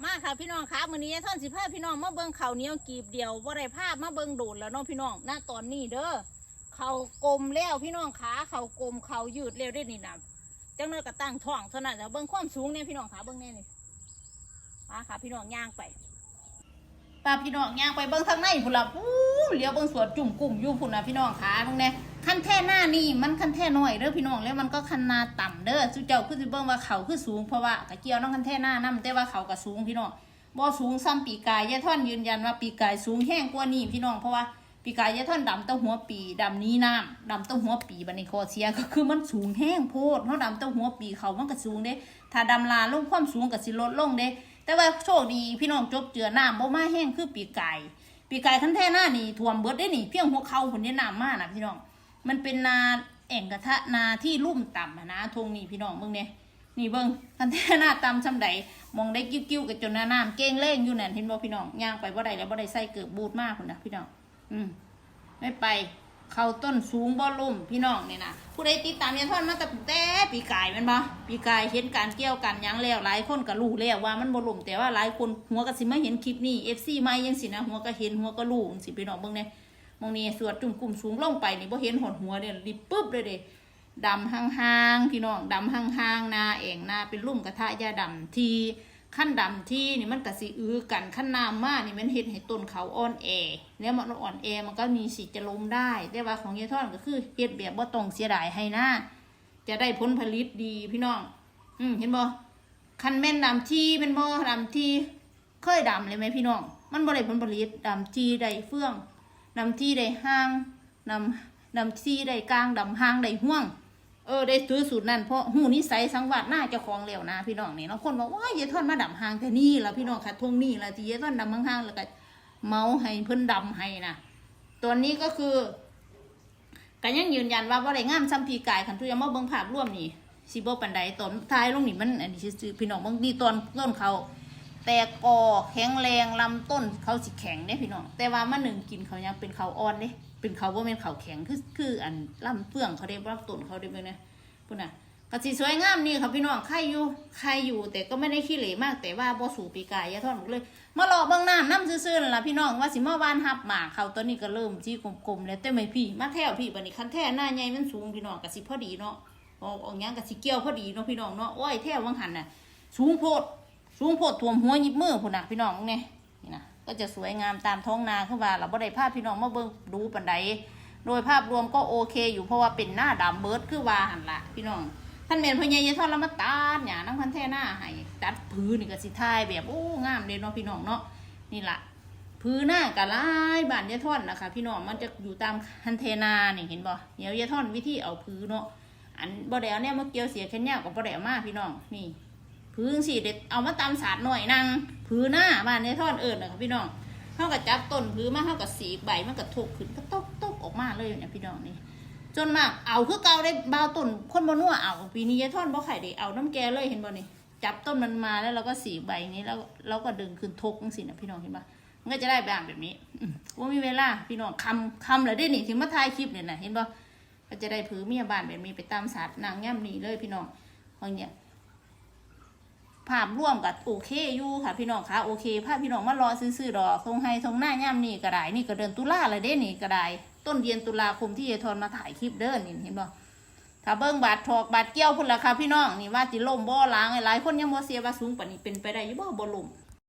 มาค่ะพี่น้องคะมื้อนี้ท่อนสิพาพี่น้องมาเบิ่งข้าวเหนียวกีบเดียวบ่ได้พามาเบิ่งโดดแล้วเนาะพี่น้องณตอนนี้เด้อเขาวกลมแล้วพี่น้องขาเขาวกลมเขาวยืดแล้วได้นี่นะจังเลยก็ตั้งท้องเท่านั้นแต่เบิ่งความสูงเนี่ยพี่น้องขาเบิ่งแน่นี่มาค่ะพี่น้องย่างไปป้าพี่น้องย่างไปเบิ่งทางในพุ่นละปู้ เลี้ยวเบิ่งสวนจุ่มกลุ่มอยู่พุ่นนะพี่น้องขาตรงเนี้ยขั้นแท่หน้านี่มันขั้นแท่น้อยเด้อพี่น้องแล้วมันก็คันนาต่ำเด้อสุเจ้าคือสิเบิ่งว่าเขาคือสูงเพราะว่ากะเกี่ยวน้องคันแท่หน้านํแต่ว่าเขาก็สูงพี่น้องบ่สูงซ้ำปีกายยายท่อนยืนยันว่าปีกายสูงแห้งกว่านี้พี่น้องเพราะว่าปีกายยายท่อนดำเต้าหัวปีดำนี้น้ำดำเต้าหัวปีบันในคอเสียก็คือมันสูงแห้งโพดเพราะดำเต้าหัวปีเขามันก็สูงเด้ถ้าดำลาลงความสูงก็สิลดลงเด้แต่ว่าโชคดีพี่น้องจบเจือน้ำบ่มาแห้งคือปีกาย ปีกายคันแท่หน้านี่ท่วมเบิดได้นี่เพียงหัวเข่าผลนี้น้ำมากนะพี่น้อง มันเป็นนาแอ่งกระทะนาที่ลุ่มต่ำนะทงนี่พี่น้องมึงเนี่ยนี่เบิ้งคันแท่หน้าตำช่ำใดมองได้กิ้วๆกับจนหน้าน้ำเก้งเล่งอยู่นั่นเห็นบ่พี่น้องย่างไปบ่ได้แล้วบ่ได้ใส่เกือบบูดมากคนนะพี่น้อง อืมไม่ไป เข้าต้นสูงบ่ล่มพี่น้องเนี่ยนะผู้ใดติดตามยายทอนมาแต่แต่ปีกายมันบ่ปีกายเห็นการเกี่ยวกันยังแล้วหลายคนก็รู้แล้วว่ามันบ่ล่มแต่ว่าหลายคนหัวก็สิมาเห็นคลิปนี้ FC ใหม่ยังสินะหัวก็เห็นหัวก็รู้สิพี่น้องเบิ่งเนี่ยมองนี่สวดจุ่มกลุ่มสูงลงไปนี่บ่เห็นหดหัวเด้รีบปึ๊บเลยเด้ดำห่างๆพี่น้องดำห่างๆนาเองหน้าเป็นลุ่มกระทะยาดำที ขั้นดำที่นี่มันกะสิอื้อกันขั้นน้ำมากนี่มันเห็ดให้ต้นเขาอ่อนแอแล้วมันอ่อนแอมันก็มีสิจะล้มได้ แต่ว่าของยายทอนก็คือเฮ็ดแบบบ่าต้องเสียดายให้นะจะได้ผลผลิตดีพี่น้อง อืมเห็นบ่คันแม่นดำที่เป็นบ่ดำที่เคยดำเลยไหมพี่น้อง มันบ่ได้ผลผลิตดำที่ได้เฟื่องดำที่ได้ห้างดำดำที่ได้กลางดำห้างได้ห่วง เออได้ซื้อสูตรนั่นเพราะหูนิสัยสังวัดหน้าเจ้าของแล้วนะพี่น้องนี่น้องคนบอกว่าเยาทอนมาดำหางแต่นี่ละพี่น้องค่ะทงนี่ละที่เยาทอนดำหางแล้วก็เมาให้เพิ่นดำให้นะตัวนี้ก็คือก็ยังยืนยันว่าว่าได้งามซ้ำพีกายขันทุยมาเบิ่งภาพร่วมนี่สิบ่ปันใดตอนท้ายลงนี่มันอันนี้ซื่อพี่น้องเบิ่งนี่ตอนต้นเขา แต่กอแข็งแรงลำต้นเขาสิแข็งเด้พี่น้องแต่ว่ามาหนึ่งกินเขายังเป็นเขาอ่อนเด้ เป็นเขาว่าเป็นเขาแข็งคือคืออันลำเฟื่องเขาได้รับต้นเขาได้เบิ่งนะพุ่นน่ะก็สิสวยงามนี่ค่ะพี่น้องใครอยู่ใครอยู่ แต่ก็ไม่ได้ขี้เหร่มากแต่ว่าบ่สูปีกายยาทอดหมดเลยมารอเบิ่งน้ำน้ำซื่อๆนั่นล่ะพี่น้องว่าสิมาวานหับหมากเขาตอนนี้ก็เริ่มจี้กลมๆแล้วแต่ไม่พี่มาแถวพี่บัดนี้คันแท้หน้าใหญ่มันสูงพี่น้องก็สิพอดีเนาะออกออกยังก็สิเกี่ยวพอดีเนาะพี่น้องเนาะโอ้ยแท้วังหันน่ะสูงโพดสูงโพดท่วมหัวยิบมือพุ่นน่ะพี่น้องเนี่ย ก็จะสวยงามตามท้องนาขึ้นว่าเราบ่ได้ภาพพี่น้องมาเบิ่งดูปันใดโดยภาพรวมก็โอเคอยู่เพราะว่าเป็นหน้าดำเบิร์ดคือว่าหันละพี่น้องท่านเมนพญายทอดแล้วมาตัดหยานั่งพันแท่หน้าให้ตัดพื้นนี่ก็สิทายแบบโอ้งามเลยเนาะพี่น้องเนาะนี่ล่ะพื้นหน้ากะลายบ้านยายทอดนะคะ พี่น้องมันจะอยู่ตามคันเทนานี่เห็นบ่เดี๋ยวยายทอดวิธีเอาพื้นเนาะอันบ่ได้เอาเนี่ยเมาเกี่ยวเสียแค่เนี้ยกับบ่ได้เอามาพี่น้องนี่ พื้นสีเด็ดเอามาตำสาดหน่อยนางพื้นหน้าบ้านในทอดเอิญนะครับพี่น้องเขากับจับต้นพื้นมาเขากับสีใบมันกับถกขึ้นก็ตกตกออกมาเลยเนี่ยพี่น้องนี่จนมากเอาคือเกาได้บาวต้นคนบนัวเอาปีนี้ยายทอดบ่ไข่เด็เอาน้ำแกเลยเห็นบ่นี่จับต้นมันมาแล้วเราก็สีใบนี้แล้วเราก็ดึงขึ้นทกสินะพี่น้องเห็นปะมันก็จะได้แบบแบบนี้ว่ามีเวลาพี่น้องคำคำเลยได้หนี่ถึงมาถ่ายคลิปเนี่ยนะเห็นปะก็จะได้ผือเมียบ้านแบบนี้ไปตามสาดนางย่ำนี่เลยพี่น้องของเนี่ย ภาพร่วมกับโอเคอยู่ค่ะพี่น้องคะโอเคภาพพี่น้องมารอซื้อๆดอกทรงไฮทรงหน้าย่ำนี่ก็ได้นี่ก็เดือนตุลาเลยเด้นี่ก็ได้ต้นเดือนตุลาคมที่ยายทอนมาถ่ายคลิปเด้อนี่เห็นบ่ถ้าเบิ้งบาดถอกบาดเกี้ยวพุ่นละค่ะพี่น้องนี่ว่าจิล่มบ่อล้างหลายคนยังบ่เสียว่าสูงปานนี้เป็นไปได้อยู่บ่บ่ล่ม